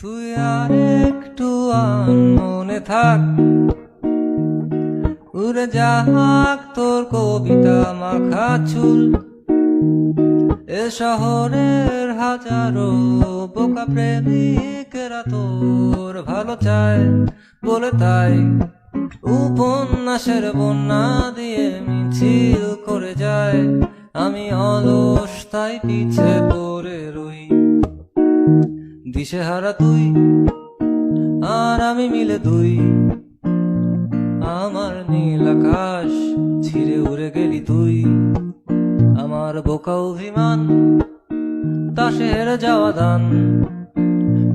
তুই আর একটু মনে থাক। উড়ে যাক তোর কবিতা মাখা চুল। এ শহরের হাজারো বোকা প্রেমিকেরা তোর ভালো চায়। বলে তাই উপন্যাসের বন্যা দিয়ে মিছিল করে যায়। আমি অলস তাই পিছে পড়ে রই। দিশেহারা তুই আর আমি মিলে দুই। আমার নীল আকাশ ছিঁড়ে উড়ে গেলি তুই। আমার বোকা অভিমান তাসে হেরে যাওয়া দান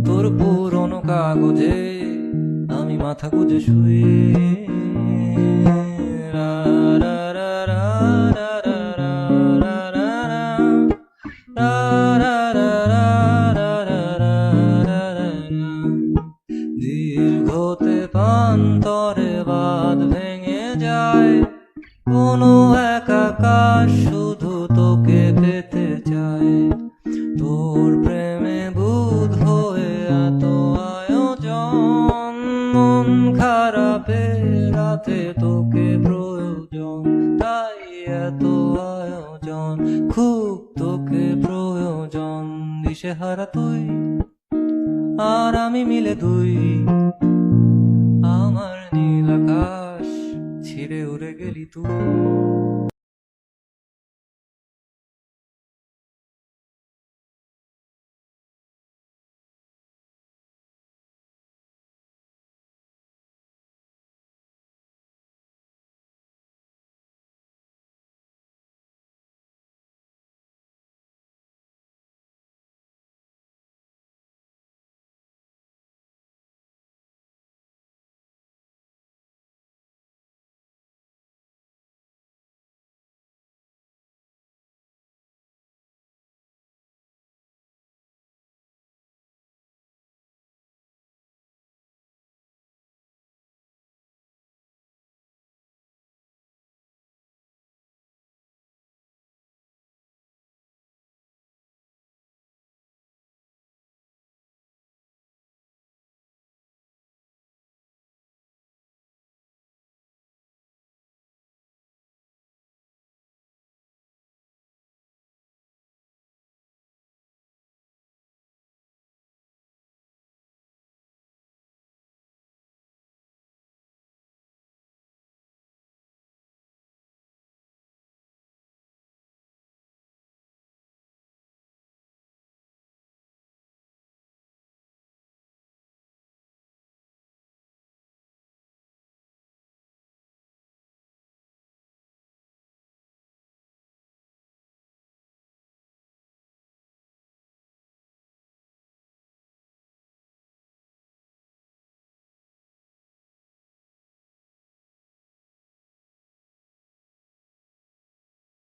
তোর পুরনো কাগজে আমি মাথা গুজে শুই পান্তরে বাদ ভেঙে যায়। কোনো এক আকাশ শুধু তোকে পেতে চায়। তোর প্রেমে বুধ হয়ে এত আয়োজন। মন খারাপে রাতে তোকে প্রয়োজন, তাই এত আয়োজন। খুব তোকে প্রয়োজন দিশেহারা তুই আর আমি মিলে দুই। ফিরে উড়ে গেলি